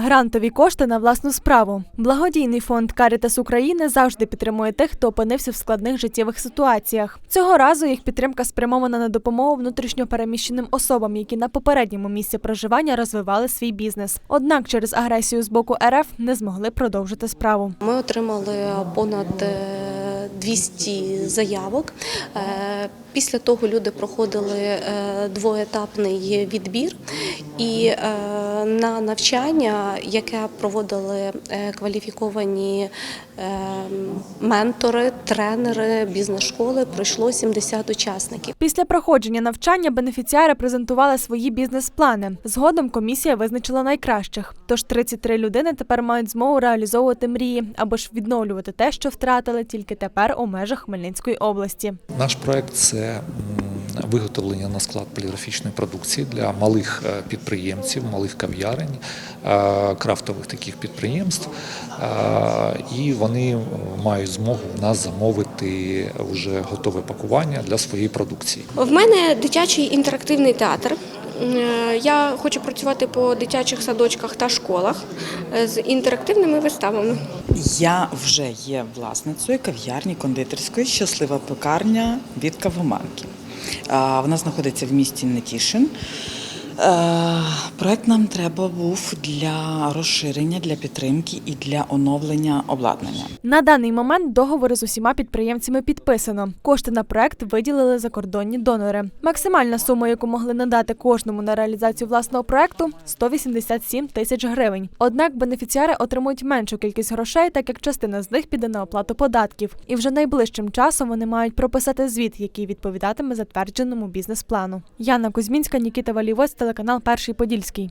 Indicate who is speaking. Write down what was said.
Speaker 1: Грантові кошти на власну справу. Благодійний фонд Карітас України завжди підтримує тих, хто опинився в складних життєвих ситуаціях. Цього разу їх підтримка спрямована на допомогу внутрішньопереміщеним особам, які на попередньому місці проживання розвивали свій бізнес. Однак через агресію з боку РФ не змогли продовжити справу.
Speaker 2: Ми отримали понад е, 200 заявок. Е, Після того люди проходили е, двоетапний відбір, і е, на навчання, яке проводили е, кваліфіковані е, ментори, тренери бізнес-школи, пройшло 70 учасників.
Speaker 1: Після проходження навчання бенефіціари презентували свої бізнес-плани. Згодом комісія визначила найкращих. Тож 33 людини тепер мають змогу реалізовувати мрії або ж відновлювати те, що втратили тільки тепер у межах Хмельницької області.
Speaker 3: Наш проект це виготовлення на склад поліграфічної продукції для малих е, підприємців, малих кав'ярень, е, крафтових таких підприємств. Е, І вони мають змогу в нас замовити вже готове пакування для своєї продукції.
Speaker 4: В мене дитячий інтерактивний театр. Я хочу працювати по дитячих садочках та школах з інтерактивними виставами.
Speaker 5: Я вже є власницею кав'ярні кондитерської щаслива пекарня від кавоманки. Вона знаходиться в місті Нетішин. Е, Проект нам треба був для розширення, для підтримки і для оновлення обладнання.
Speaker 1: На даний момент договори з усіма підприємцями підписано. Кошти на проект виділили закордонні донори. Максимальна сума, яку могли надати кожному на реалізацію власного проекту 187 тисяч гривень. Однак бенефіціари отримують меншу кількість грошей, так як частина з них піде на оплату податків. І вже найближчим часом вони мають прописати звіт, який відповідатиме затвердженому бізнес-плану. Яна Кузьмінська, Нікіта Валівець, телеканал Перший Подільський.